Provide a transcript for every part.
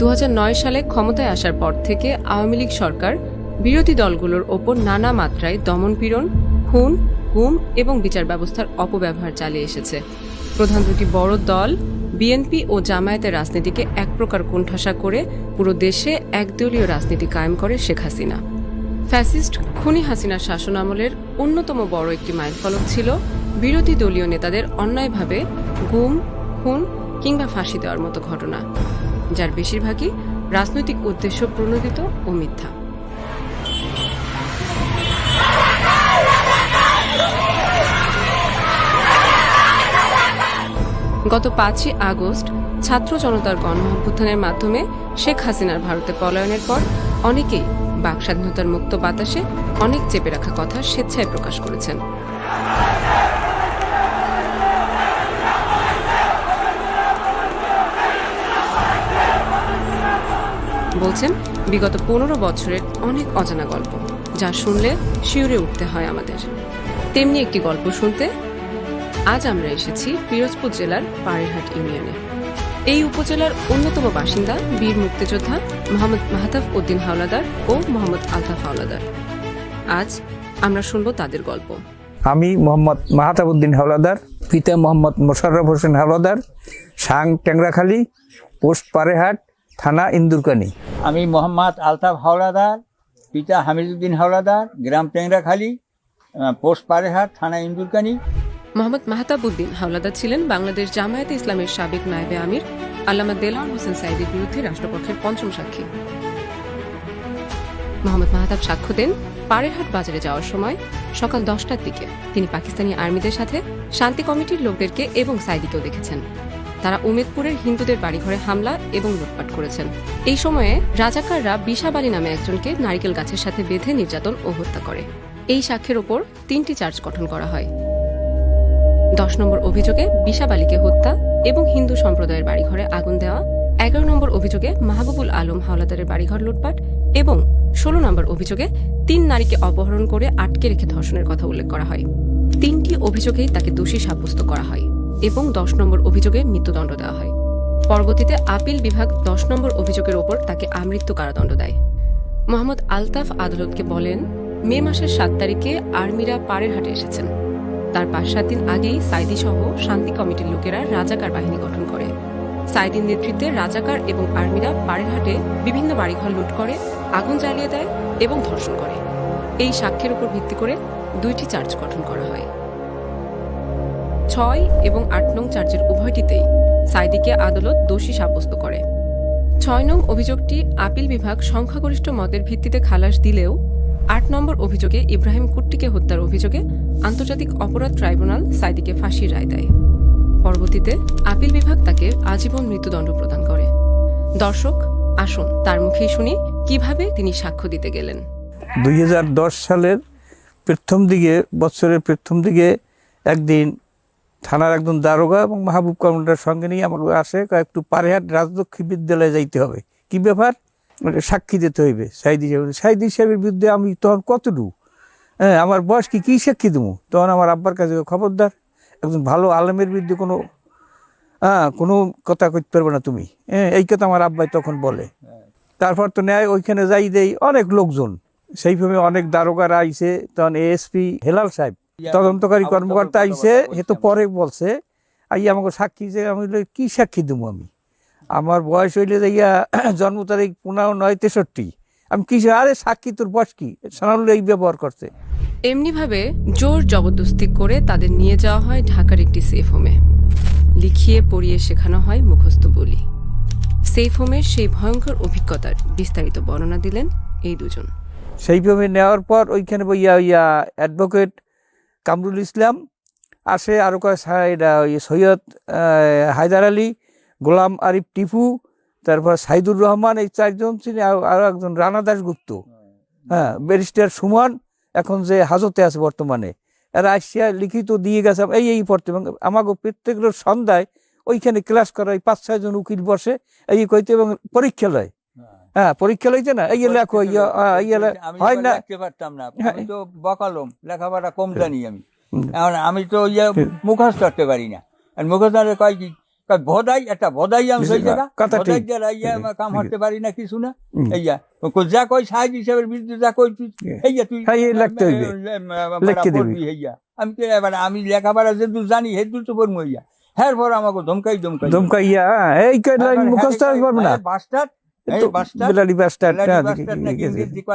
দু হাজার নয় সালে ক্ষমতায় আসার পর থেকে আওয়ামী লীগ সরকার বিরোধী দলগুলোর ওপর নানা মাত্রায় দমনপীড়ন, খুন, গুম এবং বিচার ব্যবস্থার অপব্যবহার চালিয়ে এসেছে। প্রধান দুটি বড় দল, বিএনপি ও জামায়াতের রাজনীতিকে এক প্রকার কোণঠাসা করে পুরো দেশে একদলীয় রাজনীতি কায়েম করে শেখ হাসিনা। ফ্যাসিস্ট খুনি হাসিনার শাসনামলের অন্যতম বড় একটি মাইলফলক ছিল বিরোধী দলীয় নেতাদের অন্যায়ভাবে গুম, খুন কিংবা ফাঁসি দেওয়ার মতো ঘটনা। যার বেশিরভাগই রাজনৈতিক উদ্দেশ্য প্রণোদিত ও মিথ্যা। গত পাঁচই আগস্ট ছাত্র জনতার গণ মাধ্যমে শেখ হাসিনার ভারতে পলায়নের পর অনেকেই বাক স্বাধীনতার মুক্ত বাতাসে অনেক চেপে রাখা কথা স্বেচ্ছায় প্রকাশ করেছেন। বলছেন, বিগত পনেরো বছরের অনেক অজানা গল্প, যা শুনলে শিউরে উঠতে হয় আমাদের। তেমনি একটি গল্প শুনতে আজ আমরা এসেছি পিরোজপুর জেলার পাড়েরহাট ইউনিয়নে। এই উপজেলার অন্যতম বাসিন্দা বীর মুক্তিযোদ্ধা মোহাম্মদ মাহতাব উদ্দিন হাওলাদার ও মোহাম্মদ আলতাফ হাওলাদার। আজ আমরা শুনব তাদের গল্প। আমি মোহাম্মদ মাহাতাবুদ্দিন হাওলাদার, পিতা মোহাম্মদ মোশাররফ হোসেন হাওলাদার, সাং ট্যাংরাখালী, পোস্ট পারেহাট, থানা ইন্দুরকানি। আমি মোহাম্মদ আলতাফ হাওলাদার, পিতা হামিদুদ্দিন হাওলাদার, গ্রাম টেংরাখালী পোস্ট পারেহাট, থানা ইন্দুরকানি। মোহাম্মদ মাহতাব উদ্দিন হাওলাদার ছিলেন বাংলাদেশ জামায়াতে ইসলামের সাবেক নায়েবে আমির, আল্লামা দেলান হোসেন সাইদের বিরুদ্ধে রাষ্ট্রপক্ষের পঞ্চম সাক্ষী। মোহাম্মদ মাহতাব সাক্ষ্য দেন পাড়েরহাট বাজারে যাওয়ার সময় সকাল দশটার দিকে। তিনি পাকিস্তানি আর্মিদের সাথে শান্তি কমিটির লোকদেরকে এবং সাইদিকেও দেখেছেন। তারা উমেদপুরের হিন্দুদের বাড়িঘরে হামলা এবং লুটপাট করেছেন। এই সময়ে রাজাকাররা বিশাবালী নামে একজনকে নারিকেল গাছের সাথে বেঁধে নির্যাতন ও হত্যা করে। এই সাক্ষ্যের ওপর তিনটি চার্জ গঠন করা হয়। দশ নম্বর অভিযোগে বিশাবালিকে হত্যা এবং হিন্দু সম্প্রদায়ের বাড়িঘরে আগুন দেওয়া, এগারো নম্বর অভিযোগে মাহবুবুল আলম হাওলাদারের বাড়িঘর লুটপাট এবং ষোলো নম্বর অভিযোগে তিন নারীকে অপহরণ করে আটকে রেখে ধর্ষণের কথা উল্লেখ করা হয়। তিনটি অভিযোগেই তাকে দোষী সাব্যস্ত করা হয়। এবং দশ নম্বর অভিযোগে মৃত্যুদণ্ড দেওয়া হয়। পরবর্তীতে আপিল বিভাগ দশ নম্বর অভিযোগের ওপর তাকে আমৃত্যু কারাদণ্ড দেয়। মোহাম্মদ আলতাফ আদালতকে বলেন, মে মাসের সাত তারিখে আর্মিরা পাড়ের হাটে এসেছেন। তার পাঁচ সাত দিন আগেই সাইদি সহ শান্তি কমিটির লোকেরা রাজাকার বাহিনী গঠন করে। সাইদির নেতৃত্বে রাজাকার এবং আর্মিরা পাড়েরহাটে বিভিন্ন বাড়িঘর লুট করে, আগুন জ্বালিয়ে দেয় এবং ধর্ষণ করে। এই সাক্ষ্যের উপর ভিত্তি করে দুইটি চার্জ গঠন করা হয়। ছয় এবং আট নং চার্জের উভয়টিতেই সাইদিকে আদালত দোষী সাব্যস্ত করে। ছয় নং অভিযোগটি আপিল বিভাগ সংখ্যাগরিষ্ঠ মতের ভিত্তিতে খালাস দিলেও আট নম্বর অভিযোগে ইব্রাহিম কুট্টিকে হত্যার অভিযোগে আন্তর্জাতিক অপরাধ ট্রাইব্যুনাল সাইদিকে ফাঁসির রায় দেয়। পরবর্তীতে আপিল বিভাগ তাকে আজীবন মৃত্যুদণ্ড প্রদান করে। দর্শক, আসুন তার মুখেই শুনি কীভাবে তিনি সাক্ষ্য দিতে গেলেন। দুই হাজার দশ সালের প্রথম দিকে, বছরের প্রথম দিকে একদিন থানার একজন দারোগা এবং মাহবুব কর্মটার সঙ্গে নিয়ে আমার আসে একটু পারেহাট রাজলক্ষ্মী বিদ্যালয়ে যাইতে হবে। কি ব্যাপার? বলে, সাক্ষী দিতে হইবে সাইদি সাহেব সাইদি সাহেবের বিরুদ্ধে আমি তখন কতটুকু? হ্যাঁ আমার বয়স কি কী সাক্ষী দেবো তখন আমার আব্বার কাছে খবরদার একজন ভালো আলেমের বিরুদ্ধে কোনো হ্যাঁ কোনো কথা করতে পারবে না তুমি। হ্যাঁ এই কথা আমার আব্বাই তখন বলে। তারপর তো নেয় ওইখানে যাই দেই অনেক লোকজন সেইভাবে অনেক দারোগারা আইছে। তখন এএসপি হেলাল সাহেব তদন্তকারী কর্মকর্তা আইসে হে তো পরে বলছে আই আমাকে সাক্ষী যে আমি কি সাক্ষী দেবো আমি? আমার বয়স হইলে যাইয়া জন্ম তারিখ পনেরো নয় তেষট্টি। আমি কি আরে সাক্ষী তোর বয়স কি? সানাউল এই ব্যবহার করছে। এমনিভাবে জোর জবরদস্তি করে তাদের নিয়ে যাওয়া হয় ঢাকার একটি সেফ হোমে লিখিয়ে পড়িয়ে শেখানো হয় মুখস্থ বলি। সেফ হোমের সেই ভয়ঙ্কর অভিজ্ঞতার বিস্তারিত বর্ণনা দিলেন এই দুজন। সেইভাবে নেওয়ার পর ওইখানে বইয়া ইয়া অ্যাডভোকেট কামরুল ইসলাম আসে আরও কয় এটা ওই সৈয়দ হায়দার আলী গোলাম আরিফ টিপু তারপর সাইদুর রহমান এই চারজন ছিলেন আরও একজন রানা দাসগুপ্ত হ্যাঁ। ব্যারিস্টার সুমন এখন যে হাজতে আছে বর্তমানে। এরা আসিয়া লিখিত দিয়ে গেছে এই এই পড়তে এবং আমাকে প্রত্যেক রোজ সন্ধ্যায় ওইখানে ক্লাস করায় পাঁচ ছয়জন উকিল বসে এই কইতে এবং পরীক্ষা লয়। হ্যাঁ পরীক্ষা লইতে না? এই লেখো ইয়া ইয়া হয় না? লিখতে পারতাম না। হ্যাঁ। আমি তো বকালম লেখাপড়া কম জানি আমি। এখন আমি তো ইয়ে মুখস্থ করতে পারি না। আর মুখস্থ কয় কি ভদাই একটা ভদাই আমি সেই জায়গা কথা ভদাই ঠিক। দিয়ে কাম পারি না কিছু না। এইয়া যা কই সাহায্য বিরুদ্ধে যা কই তুই এইয়া তুই হ্যাঁ, লিখতে হইবে। লিখতে দিবি। হইয়া আমি তো এবার আমি লেখাপড়া যেহেতু জানি হেতু তো পড়ব হইয়া হ্যাঁ পর আমাকে ধমকাই ধমকাই। ধমকাইয়া হ্যাঁ, এই মুখস্থ না। বাস্টার বেলারি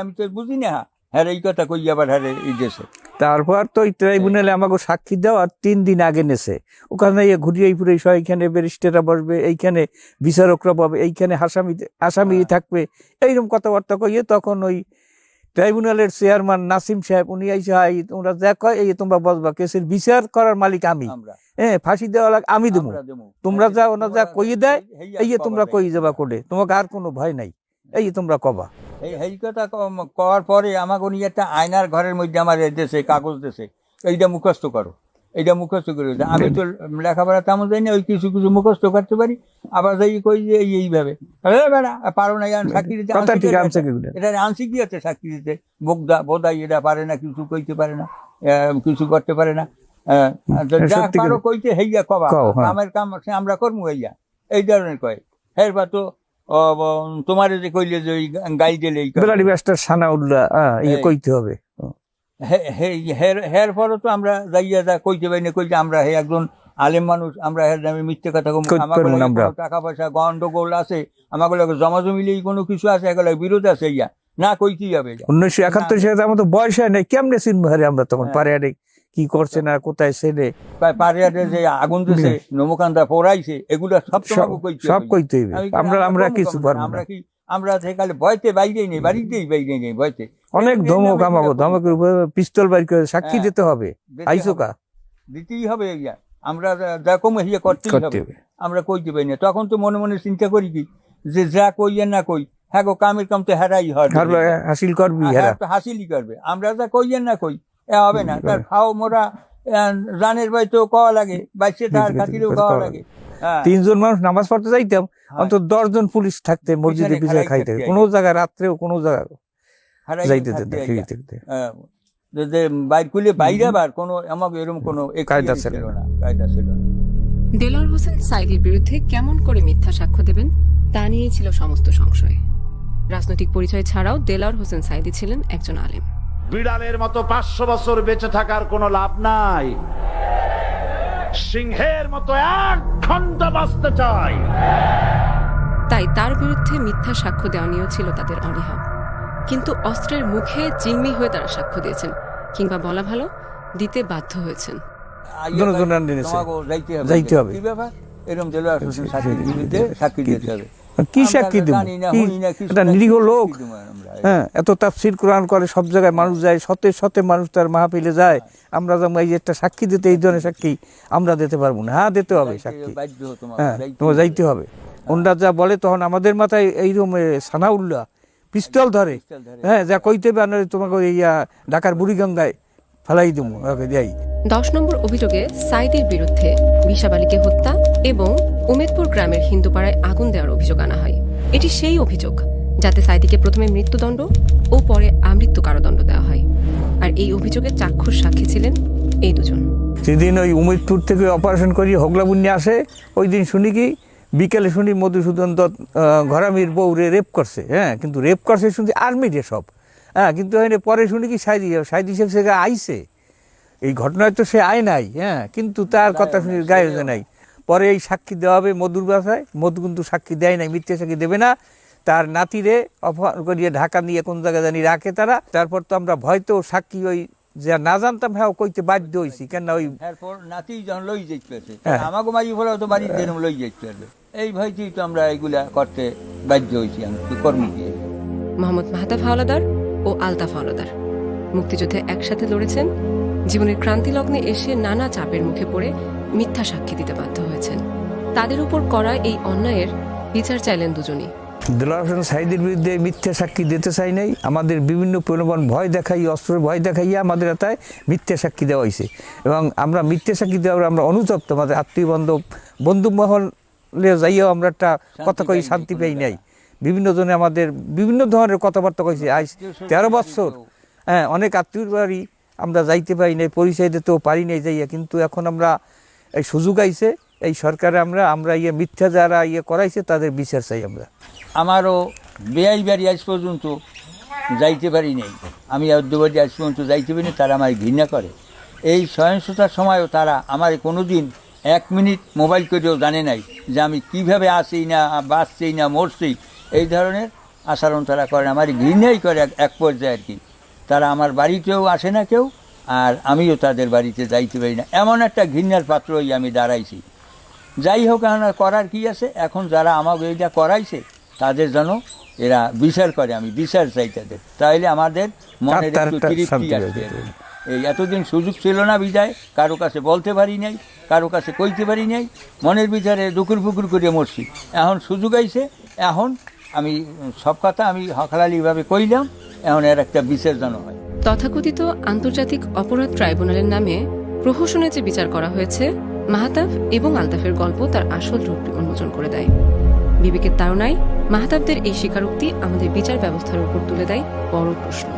আমি তো বুঝি না। হ্যাঁ এই কথা কই আবার হ্যাঁ এই দেশে। তারপর তো ট্রাইব্যুনালে আমাকে সাক্ষী দেওয়ার তিন দিন আগে নেছে। ওখানে ইয়ে ঘুরিয়ে ফুরে সব এইখানে ব্যারিস্টাররা বসবে এইখানে বিচারকরা পাবে এইখানে আসামি আসামি থাকবে এইরকম কথাবার্তা কইয়ে তখন ওই ট্রাইব্যুনালের চেয়ারম্যান নাসিম সাহেব উনি আইসে হাই তোমরা যা কয় এই তোমরা বসবা কেসের বিচার করার মালিক আমি। হ্যাঁ ফাঁসি দেওয়া লাগ আমি দেবো। তোমরা যা ওনা যা কই কইয়ে দেয় এই তোমরা। কই যাবা করে তোমাকে আর কোনো ভয় নাই। এই তোমরা কবা। এই এই কথা কওয়ার পরে আমাকে উনি একটা আয়নার ঘরের মধ্যে আমার দেশে কাগজ দেশে এইটা মুখস্থ করো। এইটা মুখস্থ করে। আমি তো লেখাপড়া তেমন যাই না ওই কিছু কিছু মুখস্থ করতে পারি আবার যাই কই যে এই এইভাবে। বেড়া পারো না সাক্ষী দিতে। এটা? এটা আনছি কি আছে সাক্ষী দিতে? বোগদা বোধাই এটা পারে না কিছু কইতে পারে না কিছু করতে পারে না। তো যা পারো কইতে হেইয়া কবা। কও, হ্যাঁ। কাম আমরা করব হইয়া। এই ধরনের কয়। হের বা তো তোমারে যে কইলে যে ওই গাই দিলে সানা উল্লা হ্যাঁ ইয়ে। কইতে হবে। হের পরও তো আমরা যাইয়া যা কইতে পারি না কইতে আমরা হে একজন আলেম মানুষ আমরা হের নামে মিথ্যে কথা কম আমার। টাকা পয়সা গন্ডগোল আছে আমার লগে জমা জমিলে কোনো কিছু আছে এগুলো বিরোধ আছে ইয়া না কইতেই হবে এটা। উনিশশো একাত্তর সালে আমার তো বয়স হয় নাই কেমনে চিনবো হারে আমরা তখন হ্যাঁ। পারে আরে কি করছে না কোথায় ছেলে পা- পাড়িয়াতে যে আগুন দিছে নমকান্দা পোড়াইছে এগুলো সব সব কইতে হবে। কইতে আমরা আমরা কিছু পারব আমরা কি আমরা সেকালে ভয়তে বাইরেই নেই বাড়িতেই বাইরে নেই ভয়তে। অনেক ধমক আমাকে ধমকের উপরে পিস্তল বাইর করে সাক্ষী হ্যাঁ। দিতে হবে। দিতে আইসো হবে। কা দিতেই হবে ইয়া। আমরা যা হিয়া করতেই করতে হবে। আমরা কইতে পারি না। তখন তো মনে মনে চিন্তা করি কি যে যা কই আর না কই হ্যাঁ গো কামের কাম তো হেরাই হয় হাসিল করবি হ্যাঁ, হাসিলই করবে। আমরা যা কই আর না কই এ হবে না। তার খাও মোরা ভাই তো কওয়া লাগে বাইশে তার খাতিরেও কওয়া লাগে। তিনজন মানুষ নামাজ পড়তে যাইতাম অন্তত দশজন পুলিশ থাকতে মসজিদে খাড়াই খাইতে কোনো জায়গায় রাত্রেও কোনো জায়গায় যাইতে হ্যাঁ, যে- যে বাইর খুলে বাইরে আবার কোনো আমাকে এরকম কোনো কায়দা ছিল ছিল না। না কায়দা ছিল না। দেলোয়ার হোসেন সাইদির বিরুদ্ধে কেমন করে মিথ্যা সাক্ষ্য দেবেন তা নিয়েই ছিল সমস্ত সংশয়। রাজনৈতিক পরিচয় ছাড়াও দেলোয়ার হোসেন সাইদি ছিলেন একজন আলেম। বিড়ালের মতো পাঁচশো বছর বেঁচে থাকার কোনো লাভ নাই। সিংহের মতো এক ঘণ্টা বাঁচতে চাই। তাই তার বিরুদ্ধে মিথ্যা সাক্ষ্য দেওয়া নিয়েও ছিল তাদের অনীহা। কিন্তু অস্ত্রের মুখে জিম্মি হয়ে তারা সাক্ষ্য দিয়েছেন কিংবা বলা ভালো দিতে বাধ্য হয়েছেন। যাইতে হবে। এরকম জেলা সাক্ষী দিতে হবে। কি সাক্ষী দেবো? একটা নিরীহ লোক। হ্যাঁ এত তাফসির কোরআন করে সব জায়গায় মানুষ যায় শতে শতে মানুষ তার মাহফিলে যায়। আমরা যেমন এই একটা সাক্ষী দিতে এই ধরনের সাক্ষী আমরা দিতে পারব না। হ্যাঁ দিতে হবে সাক্ষী। হ্যাঁ যাইতে তোমার হবে। যাইতে হবে। ওনরা যা বলে তখন আমাদের মাথায় এইরকম সানাউল্লাহ পিস্তল ধরে। হ্যাঁ যা কইতে হবে তোমাকে ইয়া ঢাকার বুড়িগঙ্গায়। ফেলাই দেবো ওকে যাই দশ নম্বর অভিযোগে সাইদির বিরুদ্ধে বিশাবালিকে হত্যা এবং উমেদপুর গ্রামের হিন্দুপাড়ায় আগুন দেওয়ার অভিযোগ আনা হয়। এটি সেই অভিযোগ যাতে সাইদিকে প্রথমে মৃত্যুদণ্ড ও পরে আমৃত্যু কারাদণ্ড দেওয়া হয়। আর এই অভিযোগে চাক্ষুষ সাক্ষী ছিলেন এই দুজন। সেদিন ওই উমিদপুর থেকে অপারেশন করি হগলাবুন্নি আসে ওই দিন শুনি কি বিকেলে শুনি মধুসূদন দত্ত ঘরামির বউরে রেপ করছে হ্যাঁ কিন্তু রেপ করছে শুনছি আর্মিরে সব। হ্যাঁ কিন্তু পরে শুনি কি সাইদি সাইদি সাহেব সে আইসে এই ঘটনায় তো সে আয় নাই হ্যাঁ কিন্তু তার কথা শুনি গায়ে হয়ে নাই। পরে এই সাক্ষী দেওয়া হবে মধুর বাসায় মধু কিন্তু সাক্ষী দেয় নাই মিথ্যে সাক্ষী দেবে না। তার নাতিরে অপহরণ করিয়ে ঢাকা নিয়ে কোন জায়গায় জানি রাখে তারা। তারপর তো আমরা ভয়তো সাক্ষী ওই যে না জানতাম হ্যাঁ কইতে বাধ্য হয়েছি কেন ওই এরপর নাতি যখন লই যাইতে পারছে হ্যাঁ। আমাকে মাঝি ফলে তো বাড়ির যেরকম লই যাইতে পারবে এই ভয়তেই তো আমরা এগুলা করতে বাধ্য হয়েছি আমি কর্মী মোহাম্মদ মাহতাব হাওলাদার ও আলতাফ হাওলাদার মুক্তিযুদ্ধে একসাথে লড়েছেন জীবনের ক্রান্তি লগ্নে এসে নানা চাপের মুখে পড়ে মিথ্যা সাক্ষী দিতে বাধ্য হয়েছেন। তাদের উপর করা এই অন্যায়ের বিচার চাইলেন দুজনই। দুলাল হোসেন সাইদের বিরুদ্ধে মিথ্যা সাক্ষী দিতে চাই নাই আমাদের বিভিন্ন প্রলোভন ভয় দেখাই অস্ত্রের ভয় দেখাইয়া আমাদের এটায় মিথ্যা সাক্ষী দেওয়া হয়েছে এবং আমরা মিথ্যা সাক্ষী দেওয়ার আমরা অনুতপ্ত আমাদের আত্মীয় বান্ধব বন্ধু মহলে যাইয়াও আমরা একটা কথা কই শান্তি পাই নাই। বিভিন্ন জনে আমাদের বিভিন্ন ধরনের কথাবার্তা কইছে। আজ তেরো বছর হ্যাঁ অনেক আত্মীয় বাড়ি আমরা যাইতে পারি নাই পরিচয় দিতেও পারি নাই যাইয়া কিন্তু এখন আমরা এই সুযোগ আইছে এই সরকারে আমরা আমরা ইয়ে মিথ্যা যারা ইয়ে করাইছে তাদের বিচার চাই আমরা। আমারও বেআই বাড়ি আজ পর্যন্ত যাইতে পারি নাই। আমি অদ্যবাড়ি আজ পর্যন্ত যাইতে পারি তারা আমার ঘৃণা করে। এই সহিংসতার সময়ও তারা আমার কোনো দিন এক মিনিট মোবাইল করেও জানে নাই যে আমি কীভাবে আসি না বাঁচছি না মরছি। এই ধরনের আচরণ তারা করে আমার ঘৃণাই করে এক- পর্যায়ে আর কি। তারা আমার বাড়িতেও আসে না কেউ আর আমিও তাদের বাড়িতে যাইতে পারি না। এমন একটা ঘৃণার পাত্রই আমি দাঁড়াইছি। যাই হোক আর করার কি আছে? এখন যারা আমাকে এইটা করাইছে তাদের জন্য এরা বিচার করে আমি বিচার চাই তাদের। তাইলে আমাদের মনের একটু তৃপ্তি আসবে। এই এতদিন সুযোগ ছিল না বিদায় কারও কাছে বলতে পারি নাই কারও কাছে কইতে পারি নাই মনের বিচারে দুকুর ফুকুর করে মরছি। এখন সুযোগ আইছে এখন আমি, সব কথা আমি হকালালিভাবে কইলাম, এখন এর একটা বিসর্জন হয়। তথাকথিত আন্তর্জাতিক অপরাধ ট্রাইব্যুনালের নামে প্রহসনে যে বিচার করা হয়েছে, মাহতাব এবং আলতাফের গল্প তার আসল রূপটি উন্মোচন করে দেয়। বিবেকের তাড়নায় মাহতাবদের এই স্বীকারোক্তি আমাদের বিচার ব্যবস্থার উপর তুলে দেয় বড় প্রশ্ন।